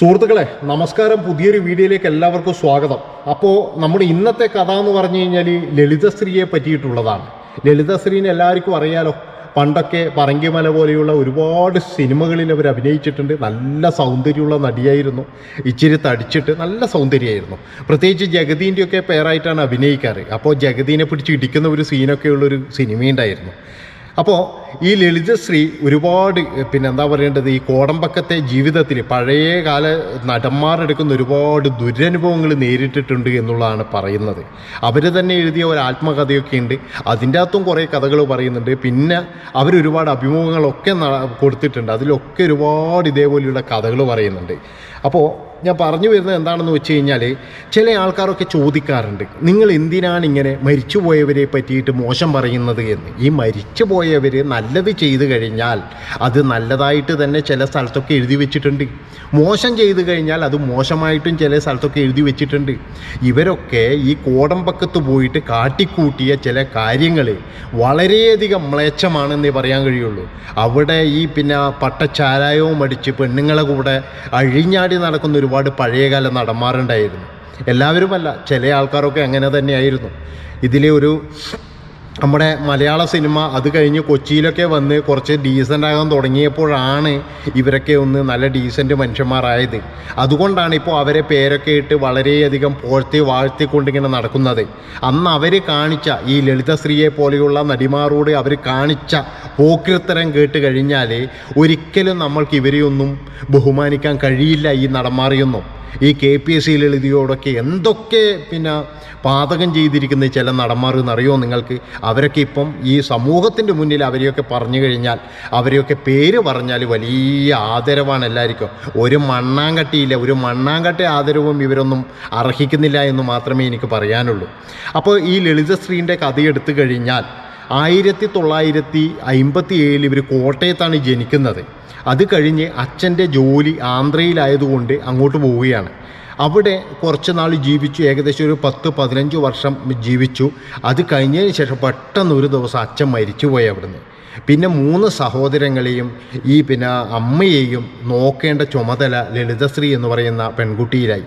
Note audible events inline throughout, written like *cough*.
സുഹൃത്തുക്കളെ നമസ്കാരം. പുതിയൊരു വീഡിയോയിലേക്ക് എല്ലാവർക്കും സ്വാഗതം. അപ്പോൾ നമ്മുടെ ഇന്നത്തെ കഥ എന്ന് പറഞ്ഞു കഴിഞ്ഞാൽ ലളിതശ്രീയെ പറ്റിയിട്ടുള്ളതാണ്. ലളിതശ്രീനെ എല്ലാവർക്കും അറിയാലോ. പണ്ടൊക്കെ പറങ്കിമല പോലെയുള്ള ഒരുപാട് സിനിമകളിൽ അവർ അഭിനയിച്ചിട്ടുണ്ട്. നല്ല സൗന്ദര്യമുള്ള നടിയായിരുന്നു. ഇച്ചിരി തടിച്ചിട്ട് നല്ല സൗന്ദര്യമായിരുന്നു. പ്രത്യേകിച്ച് ജഗതീന്റെയൊക്കെ പേരായിട്ടാണ് അഭിനയിക്കാറ്. അപ്പോൾ ജഗതീനെ പിടിച്ച് ഇടിക്കുന്ന ഒരു സീനൊക്കെ ഉള്ളൊരു സിനിമയുണ്ടായിരുന്നു. അപ്പോൾ ഈ ലളിതശ്രീ ഒരുപാട് പിന്നെ എന്താ പറയേണ്ടത്? ഈ കോടമ്പക്കത്തെ ജീവിതത്തിൽ പഴയ കാല നടന്മാരെടുക്കുന്ന ഒരുപാട് ദുരനുഭവങ്ങൾ നേരിട്ടിട്ടുണ്ട് എന്നുള്ളതാണ് പറയുന്നത്. അവർ തന്നെ എഴുതിയ ഒരു ആത്മകഥയൊക്കെ ഉണ്ട്. അതിന്റെ അകത്തും കുറേ കഥകൾ പറയുന്നുണ്ട്. പിന്നെ അവർ ഒരുപാട് അഭിമുഖങ്ങളൊക്കെ കൊടുത്തിട്ടുണ്ട്. അതിലൊക്കെ ഒരുപാട് ഇതേപോലെയുള്ള കഥകൾ പറയുന്നുണ്ട്. അപ്പോൾ ഞാൻ പറഞ്ഞു വരുന്നത് എന്താണെന്ന് വെച്ച് കഴിഞ്ഞാൽ ചില ആൾക്കാരൊക്കെ ചോദിക്കാറുണ്ട് നിങ്ങൾ എന്തിനാണ് ഇങ്ങനെ മരിച്ചുപോയവരെ പറ്റിയിട്ട് മോശം പറയുന്നത് എന്ന്? ഈ മരിച്ചുപോയവർ നല്ലത് ചെയ്തു കഴിഞ്ഞാൽ അത് നല്ലതായിട്ട് തന്നെ ചില സ്ഥലത്തൊക്കെ എഴുതി വെച്ചിട്ടുണ്ട്. മോശം ചെയ്തു കഴിഞ്ഞാൽ അത് മോശമായിട്ടും ചില സ്ഥലത്തൊക്കെ എഴുതി വെച്ചിട്ടുണ്ട്. ഇവരൊക്കെ ഈ കോടമ്പക്കത്ത് പോയിട്ട് കാട്ടിക്കൂട്ടിയ ചില കാര്യങ്ങൾ വളരെയധികം മ്ലേച്ഛമാണെന്നേ പറയാൻ കഴിയുള്ളൂ. അവിടെ ഈ പിന്നെ പട്ടച്ചാരായവും അടിച്ച് പെണ്ണുങ്ങളെ കൂടെ അഴിഞ്ഞാടി നടക്കുന്ന ഒരുപാട് പഴയകാല നടന്മാരുണ്ടായിരുന്നു. എല്ലാവരുമല്ല ചില ആൾക്കാരൊക്കെ അങ്ങനെ തന്നെയായിരുന്നു. ഇതിലെ ഒരു നമ്മുടെ മലയാള സിനിമ അത് കഴിഞ്ഞ് കൊച്ചിയിലൊക്കെ വന്ന് കുറച്ച് ഡീസന്റ് ആകാൻ തുടങ്ങിയപ്പോഴാണ് ഇവരൊക്കെ ഒന്ന് നല്ല ഡീസന്റ് മനുഷ്യന്മാരായത്. അതുകൊണ്ടാണ് ഇപ്പോൾ അവരെ പേരൊക്കെ ഇട്ട് വളരെയധികം പോഴ്ത്തി വാഴ്ത്തിക്കൊണ്ടിങ്ങനെ നടക്കുന്നത്. അന്ന് അവർ കാണിച്ച ഈ ലളിതശ്രീയെ പോലെയുള്ള നടിമാരോട് അവർ കാണിച്ച പോക്കിരുത്തരം കേട്ട് കഴിഞ്ഞാൽ ഒരിക്കലും നമ്മൾക്ക് ഇവരെയൊന്നും ബഹുമാനിക്കാൻ കഴിയില്ല ഈ നടന്മാരെയൊന്നും. ഈ കെ പി എസ് സി ലളിതയോടൊക്കെ എന്തൊക്കെ പിന്നെ പാതകം ചെയ്തിരിക്കുന്ന ചില നടന്മാർ എന്നറിയോ നിങ്ങൾക്ക്? അവരൊക്കെ ഇപ്പം ഈ സമൂഹത്തിന്റെ മുന്നിൽ അവരെയൊക്കെ പറഞ്ഞു കഴിഞ്ഞാൽ അവരെയൊക്കെ പേര് പറഞ്ഞാൽ വലിയ ആദരവാണ് എല്ലാവർക്കും. ഒരു മണ്ണാങ്കട്ടിയില്ല ഒരു മണ്ണാങ്കട്ടി ആദരവും ഇവരൊന്നും അർഹിക്കുന്നില്ല എന്ന് മാത്രമേ എനിക്ക് പറയാനുള്ളൂ. അപ്പോൾ ഈ ലളിതശ്രീന്റെ കഥ എടുത്തു കഴിഞ്ഞാൽ ആയിരത്തി തൊള്ളായിരത്തി അമ്പത്തി ഏഴിൽ ഇവർ കോട്ടയത്താണ് ജനിക്കുന്നത്. അത് കഴിഞ്ഞ് അച്ഛന്റെ ജോലി ആന്ധ്രയിലായതുകൊണ്ട് അങ്ങോട്ട് പോവുകയാണ്. അവിടെ കുറച്ച് നാൾ ജീവിച്ചു. ഏകദേശം ഒരു പത്ത് പതിനഞ്ച് വർഷം ജീവിച്ചു. അത് കഴിഞ്ഞതിന് ശേഷം പെട്ടെന്ന് ഒരു ദിവസം അച്ഛൻ മരിച്ചുപോയി അവിടുന്ന്. പിന്നെ മൂന്ന് സഹോദരങ്ങളെയും ഈ പിന്നെ അമ്മയെയും നോക്കേണ്ട ചുമതല ലളിതശ്രീ എന്ന് പറയുന്ന പെൺകുട്ടിയിലായി.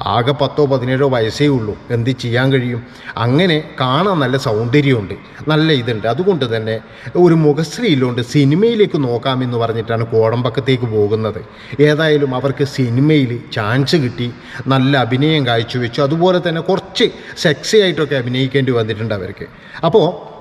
ആകെ പത്തോ പതിനേഴോ വയസ്സേ ഉള്ളൂ. എന്ത് ചെയ്യാൻ കഴിയും? അങ്ങനെ കാണാൻ നല്ല സൗന്ദര്യമുണ്ട്. നല്ല ഇതുണ്ട്. അതുകൊണ്ട് തന്നെ ഒരു മുഖശ്രീയിലുണ്ട് സിനിമയിലേക്ക് നോക്കാമെന്ന് പറഞ്ഞിട്ടാണ് കോടമ്പക്കത്തേക്ക് പോകുന്നത്. ഏതായാലും അവർക്ക് സിനിമയിൽ ചാൻസ് കിട്ടി. നല്ല അഭിനയം കാഴ്ചവെച്ചു. അതുപോലെ തന്നെ കുറച്ച് സെക്സി ആയിട്ടൊക്കെ അഭിനയിക്കേണ്ടി വന്നിട്ടുണ്ട് അവർക്ക്. അപ്പോൾ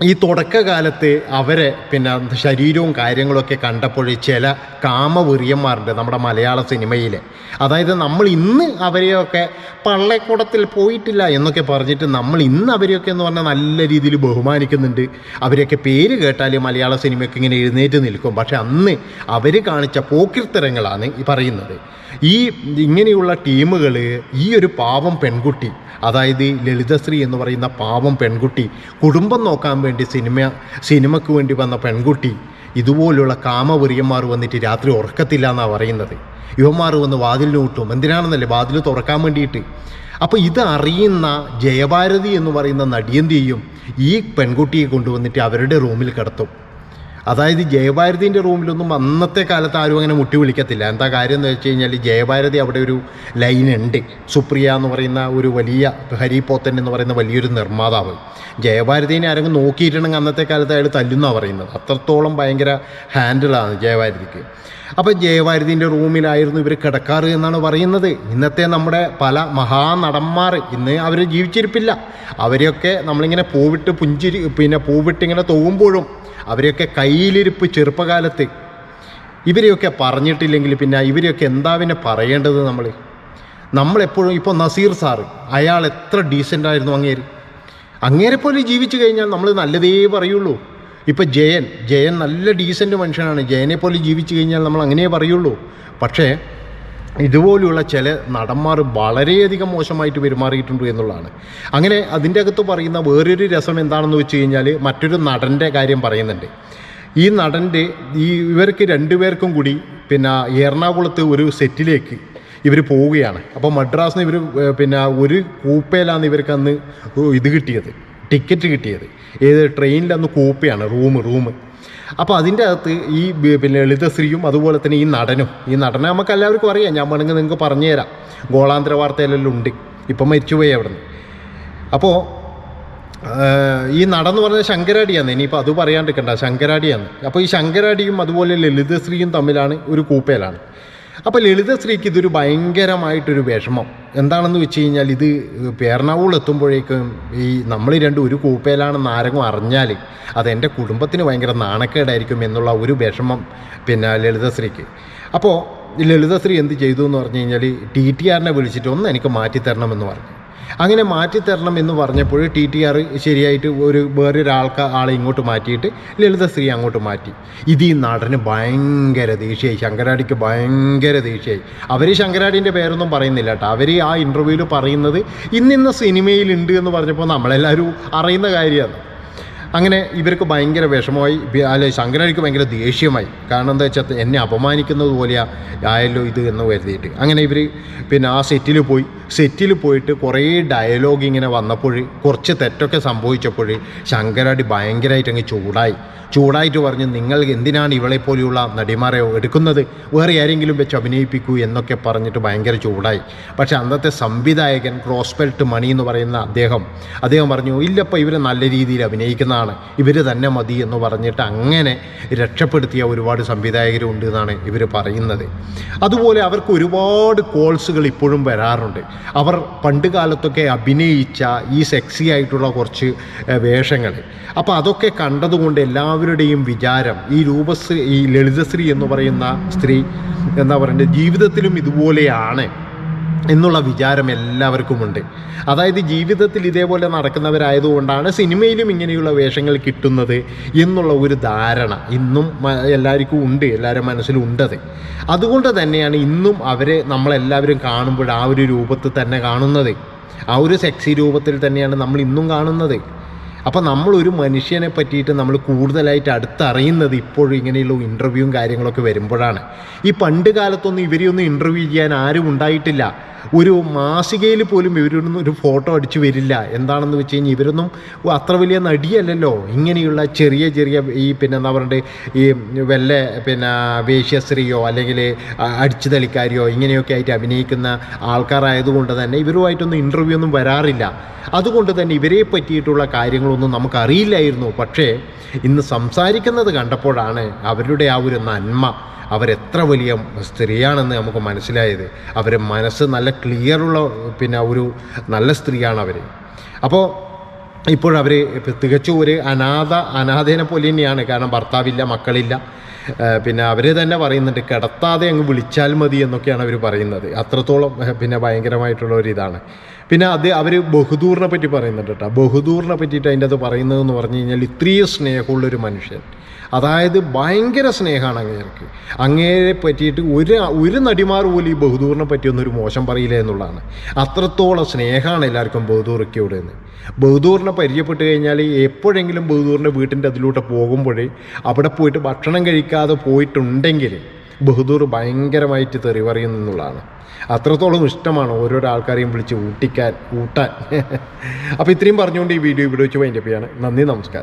ഈ തുടക്കകാലത്ത് അവരെ പിന്നെ ശരീരവും കാര്യങ്ങളൊക്കെ കണ്ടപ്പോൾ ചില കാമവെറിയന്മാരുണ്ട് നമ്മുടെ മലയാള സിനിമയിൽ അതായത് നമ്മൾ ഇന്ന് അവരെയൊക്കെ പള്ളക്കൂടത്തിൽ പോയിട്ടില്ല എന്നൊക്കെ പറഞ്ഞിട്ട് നമ്മൾ ഇന്ന് അവരെയൊക്കെ എന്ന് പറഞ്ഞാൽ നല്ല രീതിയിൽ ബഹുമാനിക്കുന്നുണ്ട്. അവരെയൊക്കെ പേര് കേട്ടാൽ മലയാള സിനിമയൊക്കെ ഇങ്ങനെ എഴുന്നേറ്റ് നിൽക്കും. പക്ഷെ അന്ന് അവർ കാണിച്ച പോക്കിർത്തരങ്ങളാണ് ഈ പറയുന്നത്. ഈ ഇങ്ങനെയുള്ള ടീമുകൾ ഈ ഒരു പാവം പെൺകുട്ടി അതായത് ലളിതശ്രീ എന്ന് പറയുന്ന പാവം പെൺകുട്ടി കുടുംബം നോക്കാൻ വേണ്ടി സിനിമ സിനിമയ്ക്ക് വേണ്ടി വന്ന പെൺകുട്ടി ഇതുപോലുള്ള കാമവെറിയന്മാർ വന്നിട്ട് രാത്രി ഉറക്കത്തില്ല എന്നാണ് പറയുന്നത്. യുവന്മാർ വന്ന് വാതിലിന് കൂട്ടും എന്തിനാണെന്നല്ലേ? വാതിൽ തുറക്കാൻ വേണ്ടിയിട്ട്. അപ്പോൾ ഇത് അറിയുന്ന ജയഭാരതി എന്ന് പറയുന്ന നടിയന്തിയും ഈ പെൺകുട്ടിയെ കൊണ്ടുവന്നിട്ട് അവരുടെ റൂമിൽ കിടത്തും. അതായത് ജയഭാരതിന്റെ റൂമിലൊന്നും അന്നത്തെ കാലത്ത് ആരും അങ്ങനെ മുട്ടി വിളിക്കത്തില്ല. എന്താ കാര്യം എന്ന് വെച്ച് കഴിഞ്ഞാൽ ജയഭാരതി അവിടെ ഒരു ലൈൻ ഉണ്ട്. സുപ്രിയ എന്ന് പറയുന്ന ഒരു വലിയ ഹരി പോത്തൻ എന്ന് പറയുന്ന വലിയൊരു നിർമ്മാതാവ്. ജയഭാരതിനെ ആരെങ്കിലും നോക്കിയിട്ടുണ്ടെങ്കിൽ അന്നത്തെ കാലത്ത് അയാൾ തല്ലുന്നാണ് പറയുന്നത്. അത്രത്തോളം ഭയങ്കര ഹാൻഡിലാണ് ജയഭാരതിക്ക്. അപ്പോൾ ജയഭാരതിന്റെ റൂമിലായിരുന്നു ഇവർ കിടക്കാറ് എന്നാണ് പറയുന്നത്. ഇന്നത്തെ നമ്മുടെ പല മഹാനടന്മാർ ഇന്ന് അവർ ജീവിച്ചിരിപ്പില്ല. അവരെയൊക്കെ നമ്മളിങ്ങനെ പൂവിട്ട് പുഞ്ചിരി പിന്നെ പൂവിട്ടിങ്ങനെ തോകുമ്പോഴും അവരെയൊക്കെ കയ്യിലിരിപ്പ് ചെറുപ്പകാലത്ത്. ഇവരെയൊക്കെ പറഞ്ഞിട്ടില്ലെങ്കിൽ പിന്നെ ഇവരെയൊക്കെ എന്താ പിന്നെ പറയേണ്ടത് നമ്മൾ നമ്മളെപ്പോഴും ഇപ്പോൾ നസീർ സാറ് അയാൾ എത്ര ഡീസന്റ് ആയിരുന്നു അങ്ങേര്. അങ്ങേരെ പോലെ ജീവിച്ചു കഴിഞ്ഞാൽ നമ്മൾ നല്ലതേ പറയുള്ളൂ. ഇപ്പം ജയൻ ജയൻ നല്ല ഡീസന്റ് മനുഷ്യനാണ്. ജയനെ പോലെ ജീവിച്ചു കഴിഞ്ഞാൽ നമ്മൾ അങ്ങനെ പറയുള്ളൂ. പക്ഷേ ഇതുപോലെയുള്ള ചില നടന്മാർ വളരെയധികം മോശമായിട്ട് പെരുമാറിയിട്ടുണ്ട് എന്നുള്ളതാണ്. അങ്ങനെ അതിന്റെ അകത്ത് പറയുന്ന വേറൊരു രസം എന്താണെന്ന് വെച്ച് കഴിഞ്ഞാൽ മറ്റൊരു നടന്റെ കാര്യം പറയുന്നുണ്ട്. ഈ നടന്റെ ഈ ഇവർക്ക് രണ്ടുപേർക്കും കൂടി പിന്നെ എറണാകുളത്ത് ഒരു സെറ്റിലേക്ക് ഇവർ പോവുകയാണ്. അപ്പോൾ മദ്രാസിന് ഇവർ പിന്നെ ഒരു കൂപ്പയിലാണ് ഇവർക്ക് അന്ന് ഇത് കിട്ടിയത് ടിക്കറ്റ് കിട്ടിയത്. ഏത് ട്രെയിനിൽ അന്ന് കൂപ്പയാണ് റൂം റൂം. അപ്പോൾ അതിന്റെ അകത്ത് ഈ പിന്നെ ലളിതശ്രീയും അതുപോലെ തന്നെ ഈ നടനും. ഈ നടനെ നമുക്ക് എല്ലാവർക്കും അറിയാം. ഞാൻ വേണമെങ്കിൽ നിങ്ങൾക്ക് പറഞ്ഞു തരാം. ഗോളാന്തര വാർത്തയിലെല്ലാം ഉണ്ട്. ഇപ്പം മരിച്ചുപോയി അവിടുന്ന്. അപ്പോൾ ഈ നടന്ന് പറഞ്ഞ ശങ്കരാടിയാണ്. ഇനിയിപ്പോൾ അത് പറയാണ്ടിരിക്കണ്ട. ശങ്കരാടിയാണ്. അപ്പോൾ ഈ ശങ്കരാടിയും അതുപോലെ ലളിതശ്രീയും തമ്മിലാണ് ഒരു കൂപ്പയിലാണ്. അപ്പോൾ ലളിതശ്രീക്ക് ഇതൊരു ഭയങ്കരമായിട്ടൊരു വിഷമം. എന്താണെന്ന് വെച്ച് കഴിഞ്ഞാൽ ഇത് എറണാകുളം എത്തുമ്പോഴേക്കും ഈ നമ്മൾ രണ്ടും ഒരു കൂപ്പയിലാണെന്ന് ആരെങ്കിലും അറിഞ്ഞാൽ അത് എന്റെ കുടുംബത്തിന് ഭയങ്കര നാണക്കേടായിരിക്കും എന്നുള്ള ഒരു വിഷമം പിന്നെ ലളിതശ്രീക്ക് അപ്പോൾ ലളിതശ്രീ എന്ത് ചെയ്തു എന്ന് പറഞ്ഞു കഴിഞ്ഞാൽ ടി ടി ആറിനെ വിളിച്ചിട്ട് ഒന്ന് എനിക്ക് മാറ്റിത്തരണമെന്ന് പറഞ്ഞു. അങ്ങനെ മാറ്റിത്തരണം എന്ന് പറഞ്ഞപ്പോൾ ടി ടി ആർ ശരിയായിട്ട് ഒരു വേറൊരാൾക്ക് ആളെ ഇങ്ങോട്ട് മാറ്റിയിട്ട് ലളിതശ്രീ അങ്ങോട്ട് മാറ്റി. ഇത് ഈ നടന് ഭയങ്കര ദേഷ്യമായി. ശങ്കരാടിക്ക് ഭയങ്കര ദേഷ്യമായി. അവർ ശങ്കരാടിന്റെ പേരൊന്നും പറയുന്നില്ല കേട്ടോ. അവർ ആ ഇന്റർവ്യൂവിൽ പറയുന്നത് ഇന്നിന്ന സിനിമയിലുണ്ട് എന്ന് പറഞ്ഞപ്പോൾ നമ്മളെല്ലാവരും അറിയുന്ന കാര്യമാണ്. അങ്ങനെ ഇവർക്ക് ഭയങ്കര വിഷമമായി. അല്ലെ ശങ്കരനിക്ക് ഭയങ്കര ദേഷ്യമായി. കാരണം എന്താ വെച്ചാൽ എന്നെ അപമാനിക്കുന്നത് പോലെയാ ആയല്ലോ ഇത് എന്ന് കരുതിയിട്ട്. അങ്ങനെ ഇവർ പിന്നെ ആ സെറ്റിൽ പോയി. സെറ്റിൽ പോയിട്ട് കുറേ ഡയലോഗ് ഇങ്ങനെ വന്നപ്പോൾ കുറച്ച് തെറ്റൊക്കെ സംഭവിച്ചപ്പോൾ ശങ്കരാടി ഭയങ്കരമായിട്ട് അങ്ങ് ചൂടായി. ചൂടായിട്ട് പറഞ്ഞ് നിങ്ങൾ എന്തിനാണ് ഇവളെ പോലെയുള്ള നടിമാരെ എടുക്കുന്നത്? വേറെ ആരെങ്കിലും വെച്ച് അഭിനയിപ്പിക്കൂ എന്നൊക്കെ പറഞ്ഞിട്ട് ഭയങ്കര ചൂടായി. പക്ഷേ അന്നത്തെ സംവിധായകൻ ക്രോസ്ബെൽട്ട് മണി എന്ന് പറയുന്ന അദ്ദേഹം അദ്ദേഹം പറഞ്ഞു ഇല്ലപ്പോൾ ഇവരെ നല്ല രീതിയിൽ അഭിനയിക്കുന്നതാണ് ഇവർ തന്നെ മതി എന്ന് പറഞ്ഞിട്ട് അങ്ങനെ രക്ഷപ്പെടുത്തിയ ഒരുപാട് സംവിധായകരുണ്ട് എന്നാണ് ഇവർ പറയുന്നത്. അതുപോലെ അവർക്ക് ഒരുപാട് കോൾസുകൾ ഇപ്പോഴും വരാറുണ്ട്. അവർ പണ്ട് കാലത്തൊക്കെ അഭിനയിച്ച ഈ സെക്സി ആയിട്ടുള്ള കുറച്ച് വേഷങ്ങൾ. അപ്പോൾ അതൊക്കെ കണ്ടതുകൊണ്ട് എല്ലാവരുടെയും വിചാരം ഈ രൂപശ്രീ ഈ ലളിതശ്രീ എന്ന് പറയുന്ന സ്ത്രീ എന്താ പറയുന്നത് ജീവിതത്തിലും ഇതുപോലെയാണ്. എന്നുള്ള വിചാരം എല്ലാവർക്കുമുണ്ട്. അതായത് ജീവിതത്തിൽ ഇതേപോലെ നടക്കുന്നവരായതുകൊണ്ടാണ് സിനിമയിലും ഇങ്ങനെയുള്ള വേഷങ്ങൾ കിട്ടുന്നത് എന്നുള്ള ഒരു ധാരണ ഇന്നും എല്ലാവർക്കും ഉണ്ട് എല്ലാവരുടെ മനസ്സിലും ഉണ്ടത് അതുകൊണ്ട് തന്നെയാണ് ഇന്നും അവരെ നമ്മളെല്ലാവരും കാണുമ്പോൾ ആ ഒരു രൂപത്തിൽ തന്നെ കാണുന്നത്. ആ ഒരു സെക്സി രൂപത്തിൽ തന്നെയാണ് നമ്മൾ ഇന്നും കാണുന്നത്. അപ്പോൾ നമ്മൾ ഒരു മനുഷ്യനെ പറ്റിയിട്ട് നമ്മൾ കൂടുതലായിട്ട് അടുത്തറിയുന്നത് ഇപ്പോഴും ഇങ്ങനെയുള്ള ഇന്റർവ്യൂവും കാര്യങ്ങളൊക്കെ വരുമ്പോഴാണ്. ഈ പണ്ട് കാലത്തൊന്നും ഇവരെയൊന്നും ഇന്റർവ്യൂ ചെയ്യാൻ ആരും ഉണ്ടായിട്ടില്ല. ഒരു മാസികയിൽ പോലും ഇവരൊന്നും ഒരു ഫോട്ടോ അടിച്ചു വരില്ല. എന്താണെന്ന് വെച്ച് കഴിഞ്ഞാൽ ഇവരൊന്നും അത്ര വലിയ നടിയല്ലല്ലോ. ഇങ്ങനെയുള്ള ചെറിയ ചെറിയ ഈ പിന്നെ എന്താ പറയണ്ടേ ഈ വല്ല പിന്നെ വേശ്യശ്രീയോ അല്ലെങ്കിൽ അടിച്ചു തളിക്കാരിയോ ഇങ്ങനെയൊക്കെ ആയിട്ട് അഭിനയിക്കുന്ന ആൾക്കാരായതുകൊണ്ട് തന്നെ ഇവരുമായിട്ടൊന്നും ഇന്റർവ്യൂ ഒന്നും വരാറില്ല. അതുകൊണ്ട് തന്നെ ഇവരെ പറ്റിയിട്ടുള്ള കാര്യങ്ങളൊന്നും നമുക്കറിയില്ലായിരുന്നു. പക്ഷേ ഇന്ന് സംസാരിക്കുന്നത് കണ്ടപ്പോഴാണ് അവരുടെ ആ ഒരു നന്മ. അവരെത്ര വലിയ സ്ത്രീയാണെന്ന് നമുക്ക് മനസ്സിലായത്. അവരെ മനസ്സ് നല്ല ക്ലിയറുള്ള പിന്നെ ഒരു നല്ല സ്ത്രീയാണ് അവർ അപ്പോൾ ഇപ്പോഴവർ തികച്ചും ഒരു അനാഥ അനാഥേനെ പോലെ തന്നെയാണ്. കാരണം ഭർത്താവില്ല മക്കളില്ല. പിന്നെ അവർ തന്നെ പറയുന്നുണ്ട് കിടത്താതെ അങ്ങ് വിളിച്ചാൽ മതി എന്നൊക്കെയാണ് അവർ പറയുന്നത്. അത്രത്തോളം പിന്നെ ഭയങ്കരമായിട്ടുള്ള ഒരു ഇതാണ് പിന്നെ അത് അവർ ബഹുദൂറിനെ പറ്റി പറയുന്നുണ്ട് കേട്ടോ. ബഹുദൂറിനെ പറ്റിയിട്ട് അതിന്റെ അത് പറയുന്നതെന്ന് പറഞ്ഞു കഴിഞ്ഞാൽ ഇത്രയും സ്നേഹമുള്ളൊരു മനുഷ്യൻ. അതായത് ഭയങ്കര സ്നേഹമാണ് അങ്ങേർക്ക്. അങ്ങേരെ പറ്റിയിട്ട് ഒരു ഒരു നടിമാർ പോലും ഈ ബഹുദൂറിനെ പറ്റിയൊന്നും ഒരു മോശം പറയില്ല എന്നുള്ളതാണ്. അത്രത്തോളം സ്നേഹമാണ് എല്ലാവർക്കും ബഹുദൂറൊക്കെയോട് എന്ന് ബഹുദൂറിനെ പരിചയപ്പെട്ട് കഴിഞ്ഞാൽ എപ്പോഴെങ്കിലും ബഹുദൂറിന്റെ വീട്ടിന്റെ അതിലൂടെ പോകുമ്പോഴേ അവിടെ പോയിട്ട് ഭക്ഷണം കഴിക്കാതെ പോയിട്ടുണ്ടെങ്കിൽ ബഹുദൂർ ഭയങ്കരമായിട്ട് തെറി പറയുന്നു എന്നുള്ളതാണ്. അത്രത്തോളം ഇഷ്ടമാണ് ഓരോരോ ആൾക്കാരെയും വിളിച്ച് ഊട്ടിക്കാൻ ഊട്ടാൻ. *laughs* അപ്പോൾ ഇത്രയും പറഞ്ഞുകൊണ്ട് ഈ വീഡിയോ ഇവിടെ വെച്ച് വൈൻഡപ്പ് ചെയ്യാണ്. നന്ദി നമസ്കാരം.